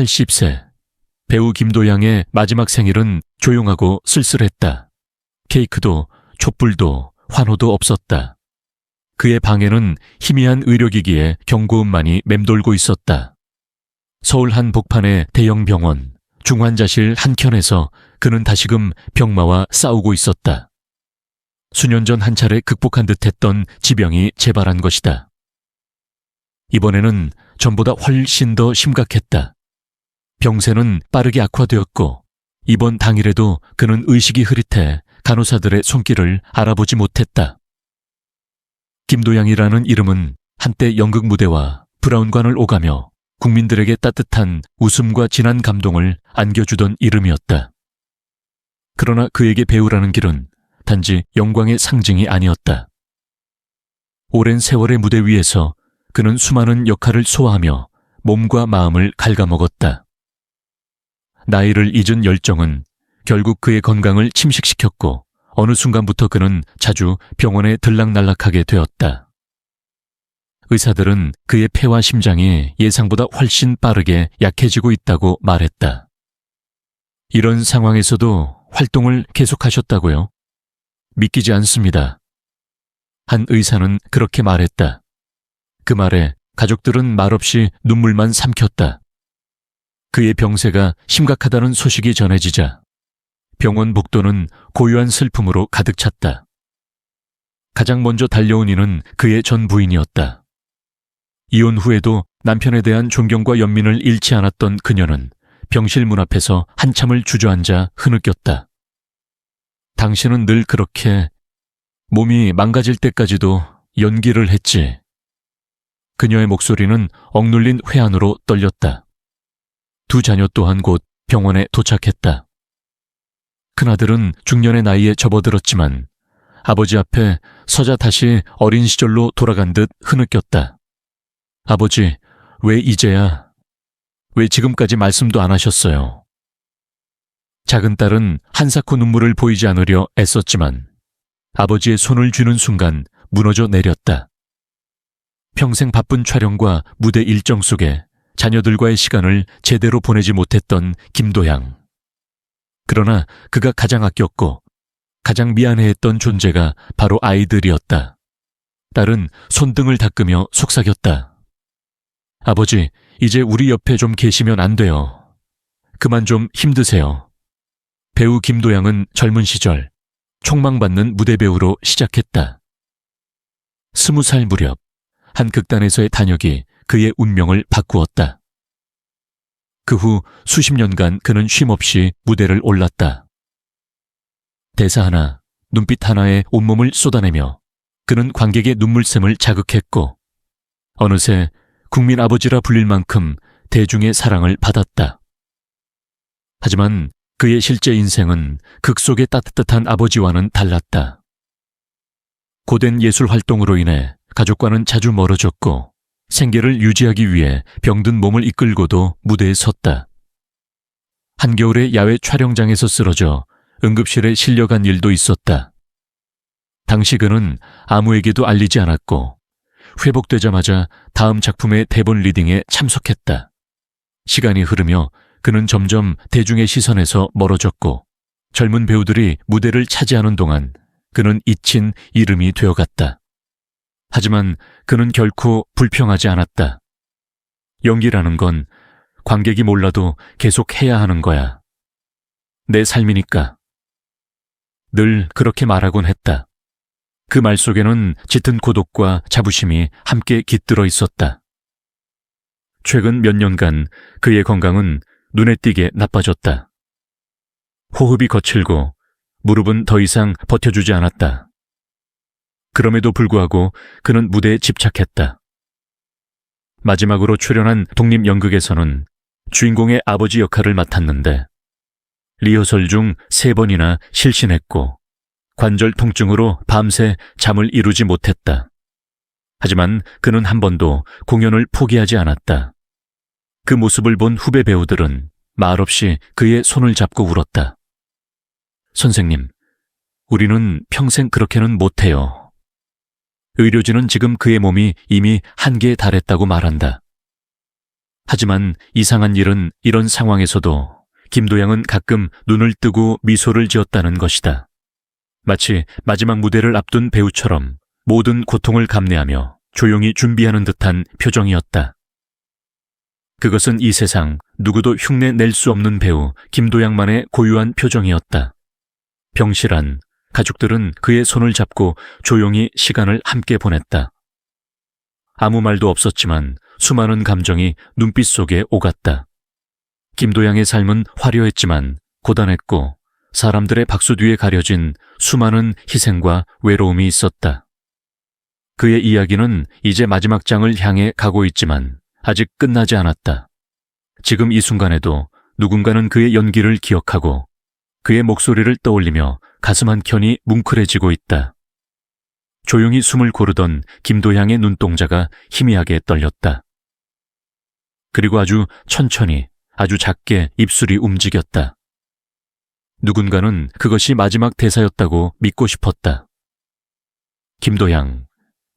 80세. 배우 김도양의 마지막 생일은 조용하고 쓸쓸했다. 케이크도 촛불도 환호도 없었다. 그의 방에는 희미한 의료기기에 경고음만이 맴돌고 있었다. 서울 한 복판의 대형 병원, 중환자실 한켠에서 그는 다시금 병마와 싸우고 있었다. 수년 전 한 차례 극복한 듯 했던 지병이 재발한 것이다. 이번에는 전보다 훨씬 더 심각했다. 병세는 빠르게 악화되었고, 이번 당일에도 그는 의식이 흐릿해 간호사들의 손길을 알아보지 못했다. 김도양이라는 이름은 한때 연극 무대와 브라운관을 오가며 국민들에게 따뜻한 웃음과 진한 감동을 안겨주던 이름이었다. 그러나 그에게 배우라는 길은 단지 영광의 상징이 아니었다. 오랜 세월의 무대 위에서 그는 수많은 역할을 소화하며 몸과 마음을 갉아먹었다. 나이를 잊은 열정은 결국 그의 건강을 침식시켰고 어느 순간부터 그는 자주 병원에 들락날락하게 되었다. 의사들은 그의 폐와 심장이 예상보다 훨씬 빠르게 약해지고 있다고 말했다. 이런 상황에서도 활동을 계속하셨다고요? 믿기지 않습니다. 한 의사는 그렇게 말했다. 그 말에 가족들은 말없이 눈물만 삼켰다. 그의 병세가 심각하다는 소식이 전해지자 병원 복도는 고요한 슬픔으로 가득 찼다. 가장 먼저 달려온 이는 그의 전 부인이었다. 이혼 후에도 남편에 대한 존경과 연민을 잃지 않았던 그녀는 병실 문 앞에서 한참을 주저앉아 흐느꼈다. 당신은 늘 그렇게 몸이 망가질 때까지도 연기를 했지. 그녀의 목소리는 억눌린 회한으로 떨렸다. 두 자녀 또한 곧 병원에 도착했다. 큰아들은 중년의 나이에 접어들었지만 아버지 앞에 서자 다시 어린 시절로 돌아간 듯 흐느꼈다. 아버지, 왜 이제야, 왜 지금까지 말씀도 안 하셨어요? 작은 딸은 한사코 눈물을 보이지 않으려 애썼지만 아버지의 손을 쥐는 순간 무너져 내렸다. 평생 바쁜 촬영과 무대 일정 속에 자녀들과의 시간을 제대로 보내지 못했던 김도양. 그러나 그가 가장 아꼈고 가장 미안해했던 존재가 바로 아이들이었다. 딸은 손등을 닦으며 속삭였다. 아버지, 이제 우리 옆에 좀 계시면 안 돼요. 그만 좀 힘드세요. 배우 김도양은 젊은 시절 총망받는 무대 배우로 시작했다. 스무 살 무렵 한 극단에서의 단역이 그의 운명을 바꾸었다. 그 후 수십 년간 그는 쉼없이 무대를 올랐다. 대사 하나, 눈빛 하나에 온몸을 쏟아내며 그는 관객의 눈물샘을 자극했고 어느새 국민 아버지라 불릴 만큼 대중의 사랑을 받았다. 하지만 그의 실제 인생은 극 속의 따뜻한 아버지와는 달랐다. 고된 예술 활동으로 인해 가족과는 자주 멀어졌고 생계를 유지하기 위해 병든 몸을 이끌고도 무대에 섰다. 한겨울에 야외 촬영장에서 쓰러져 응급실에 실려간 일도 있었다. 당시 그는 아무에게도 알리지 않았고 회복되자마자 다음 작품의 대본 리딩에 참석했다. 시간이 흐르며 그는 점점 대중의 시선에서 멀어졌고 젊은 배우들이 무대를 차지하는 동안 그는 잊힌 이름이 되어갔다. 하지만 그는 결코 불평하지 않았다. 연기라는 건 관객이 몰라도 계속 해야 하는 거야. 내 삶이니까. 늘 그렇게 말하곤 했다. 그 말 속에는 짙은 고독과 자부심이 함께 깃들어 있었다. 최근 몇 년간 그의 건강은 눈에 띄게 나빠졌다. 호흡이 거칠고 무릎은 더 이상 버텨주지 않았다. 그럼에도 불구하고 그는 무대에 집착했다. 마지막으로 출연한 독립연극에서는 주인공의 아버지 역할을 맡았는데 리허설 중 세 번이나 실신했고 관절 통증으로 밤새 잠을 이루지 못했다. 하지만 그는 한 번도 공연을 포기하지 않았다. 그 모습을 본 후배 배우들은 말없이 그의 손을 잡고 울었다. 선생님, 우리는 평생 그렇게는 못해요. 의료진은 지금 그의 몸이 이미 한계에 달했다고 말한다. 하지만 이상한 일은 이런 상황에서도 김도양은 가끔 눈을 뜨고 미소를 지었다는 것이다. 마치 마지막 무대를 앞둔 배우처럼 모든 고통을 감내하며 조용히 준비하는 듯한 표정이었다. 그것은 이 세상 누구도 흉내 낼 수 없는 배우 김도양만의 고유한 표정이었다. 병실안 가족들은 그의 손을 잡고 조용히 시간을 함께 보냈다. 아무 말도 없었지만 수많은 감정이 눈빛 속에 오갔다. 김도양의 삶은 화려했지만 고단했고 사람들의 박수 뒤에 가려진 수많은 희생과 외로움이 있었다. 그의 이야기는 이제 마지막 장을 향해 가고 있지만 아직 끝나지 않았다. 지금 이 순간에도 누군가는 그의 연기를 기억하고 그의 목소리를 떠올리며 가슴 한켠이 뭉클해지고 있다. 조용히 숨을 고르던 김도향의 눈동자가 희미하게 떨렸다. 그리고 아주 천천히, 아주 작게 입술이 움직였다. 누군가는 그것이 마지막 대사였다고 믿고 싶었다. 김도향.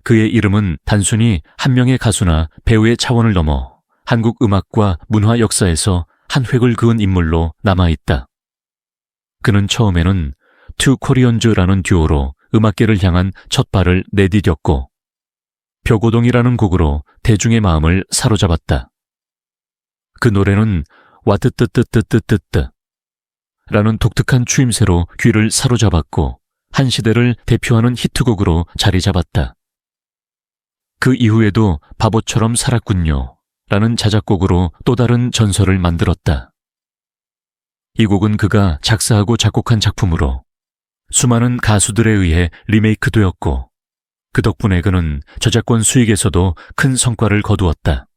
그의 이름은 단순히 한 명의 가수나 배우의 차원을 넘어 한국 음악과 문화 역사에서 한 획을 그은 인물로 남아있다. 그는 처음에는 투 코리언즈라는 듀오로 음악계를 향한 첫 발을 내디뎠고 벽오동이라는 곡으로 대중의 마음을 사로잡았다. 그 노래는 와뜨뜨뜨뜨뜨뜨뜨 라는 독특한 추임새로 귀를 사로잡았고 한 시대를 대표하는 히트곡으로 자리 잡았다. 그 이후에도 바보처럼 살았군요. 라는 자작곡으로 또 다른 전설을 만들었다. 이 곡은 그가 작사하고 작곡한 작품으로 수많은 가수들에 의해 리메이크되었고 그 덕분에 그는 저작권 수익에서도 큰 성과를 거두었다.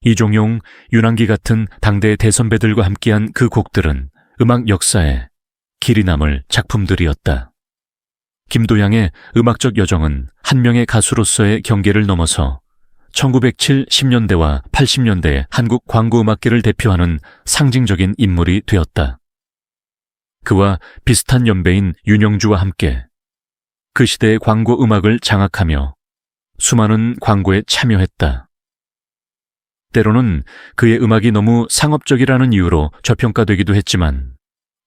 이종용, 윤한기 같은 당대 대선배들과 함께한 그 곡들은 음악 역사에 길이 남을 작품들이었다. 김도양의 음악적 여정은 한 명의 가수로서의 경계를 넘어서 1907, 10년대와 80년대 한국 광고음악계를 대표하는 상징적인 인물이 되었다. 그와 비슷한 연배인 윤영주와 함께 그 시대의 광고 음악을 장악하며 수많은 광고에 참여했다. 때로는 그의 음악이 너무 상업적이라는 이유로 저평가되기도 했지만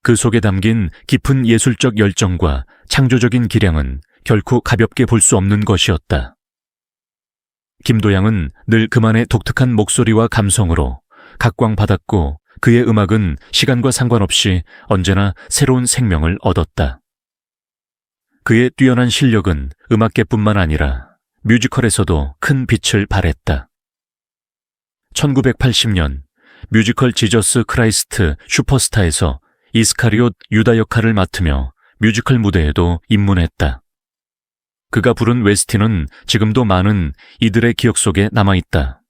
그 속에 담긴 깊은 예술적 열정과 창조적인 기량은 결코 가볍게 볼 수 없는 것이었다. 김도양은 늘 그만의 독특한 목소리와 감성으로 각광받았고 그의 음악은 시간과 상관없이 언제나 새로운 생명을 얻었다. 그의 뛰어난 실력은 음악계뿐만 아니라 뮤지컬에서도 큰 빛을 발했다. 1980년 뮤지컬 지저스 크라이스트 슈퍼스타에서 이스카리옷 유다 역할을 맡으며 뮤지컬 무대에도 입문했다. 그가 부른 웨스틴은 지금도 많은 이들의 기억 속에 남아있다.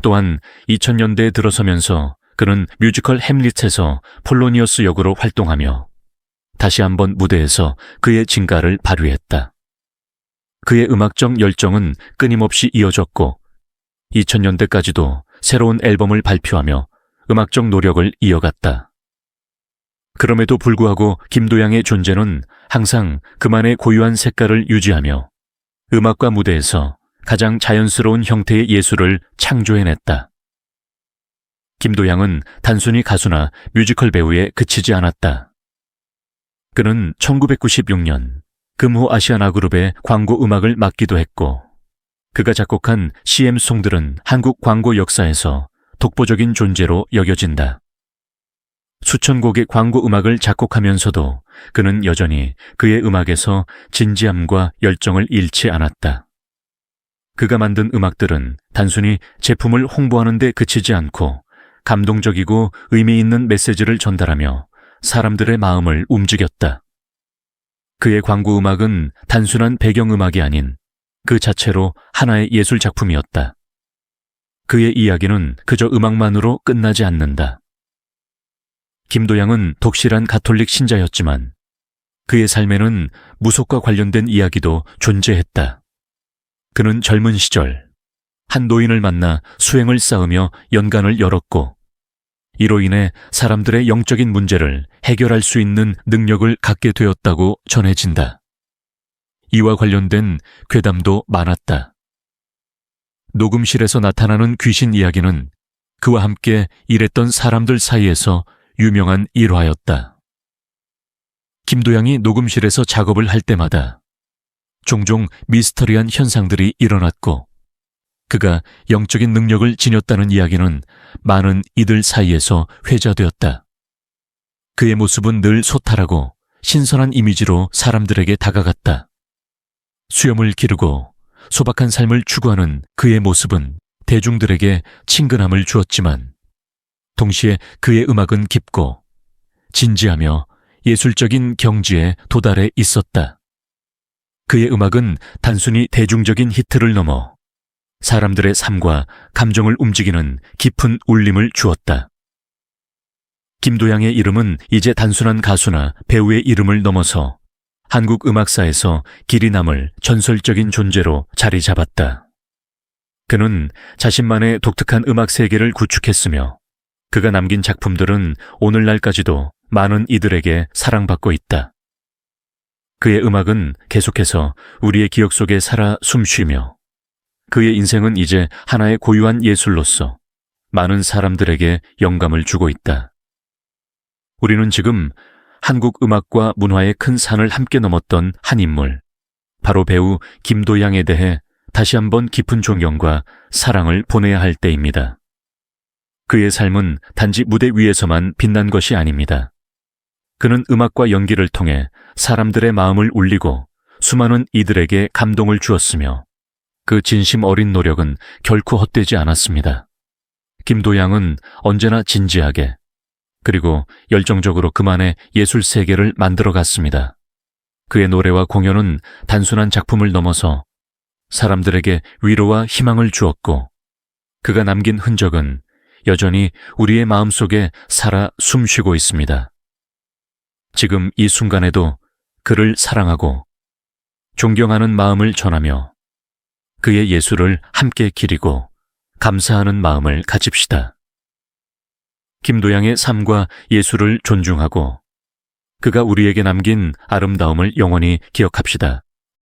또한 2000년대에 들어서면서 그는 뮤지컬 햄릿에서 폴로니어스 역으로 활동하며 다시 한번 무대에서 그의 진가를 발휘했다. 그의 음악적 열정은 끊임없이 이어졌고 2000년대까지도 새로운 앨범을 발표하며 음악적 노력을 이어갔다. 그럼에도 불구하고 김도양의 존재는 항상 그만의 고유한 색깔을 유지하며 음악과 무대에서 가장 자연스러운 형태의 예술을 창조해냈다. 김도양은 단순히 가수나 뮤지컬 배우에 그치지 않았다. 그는 1996년 금호 아시아나 그룹의 광고 음악을 맡기도 했고 그가 작곡한 CM송들은 한국 광고 역사에서 독보적인 존재로 여겨진다. 수천 곡의 광고 음악을 작곡하면서도 그는 여전히 그의 음악에서 진지함과 열정을 잃지 않았다. 그가 만든 음악들은 단순히 제품을 홍보하는 데 그치지 않고 감동적이고 의미 있는 메시지를 전달하며 사람들의 마음을 움직였다. 그의 광고 음악은 단순한 배경음악이 아닌 그 자체로 하나의 예술 작품이었다. 그의 이야기는 그저 음악만으로 끝나지 않는다. 김도양은 독실한 가톨릭 신자였지만 그의 삶에는 무속과 관련된 이야기도 존재했다. 그는 젊은 시절 한 노인을 만나 수행을 쌓으며 연간을 열었고 이로 인해 사람들의 영적인 문제를 해결할 수 있는 능력을 갖게 되었다고 전해진다. 이와 관련된 괴담도 많았다. 녹음실에서 나타나는 귀신 이야기는 그와 함께 일했던 사람들 사이에서 유명한 일화였다. 김도양이 녹음실에서 작업을 할 때마다 종종 미스터리한 현상들이 일어났고 그가 영적인 능력을 지녔다는 이야기는 많은 이들 사이에서 회자되었다. 그의 모습은 늘 소탈하고 신선한 이미지로 사람들에게 다가갔다. 수염을 기르고 소박한 삶을 추구하는 그의 모습은 대중들에게 친근함을 주었지만 동시에 그의 음악은 깊고 진지하며 예술적인 경지에 도달해 있었다. 그의 음악은 단순히 대중적인 히트를 넘어 사람들의 삶과 감정을 움직이는 깊은 울림을 주었다. 김도양의 이름은 이제 단순한 가수나 배우의 이름을 넘어서 한국 음악사에서 길이 남을 전설적인 존재로 자리 잡았다. 그는 자신만의 독특한 음악 세계를 구축했으며 그가 남긴 작품들은 오늘날까지도 많은 이들에게 사랑받고 있다. 그의 음악은 계속해서 우리의 기억 속에 살아 숨쉬며 그의 인생은 이제 하나의 고유한 예술로서 많은 사람들에게 영감을 주고 있다. 우리는 지금 한국 음악과 문화의 큰 산을 함께 넘었던 한 인물, 바로 배우 김도양에 대해 다시 한번 깊은 존경과 사랑을 보내야 할 때입니다. 그의 삶은 단지 무대 위에서만 빛난 것이 아닙니다. 그는 음악과 연기를 통해 사람들의 마음을 울리고 수많은 이들에게 감동을 주었으며 그 진심 어린 노력은 결코 헛되지 않았습니다. 김도양은 언제나 진지하게 그리고 열정적으로 그만의 예술 세계를 만들어 갔습니다. 그의 노래와 공연은 단순한 작품을 넘어서 사람들에게 위로와 희망을 주었고 그가 남긴 흔적은 여전히 우리의 마음 속에 살아 숨쉬고 있습니다. 지금 이 순간에도 그를 사랑하고 존경하는 마음을 전하며 그의 예술을 함께 기리고 감사하는 마음을 가집시다. 김도양의 삶과 예술을 존중하고 그가 우리에게 남긴 아름다움을 영원히 기억합시다.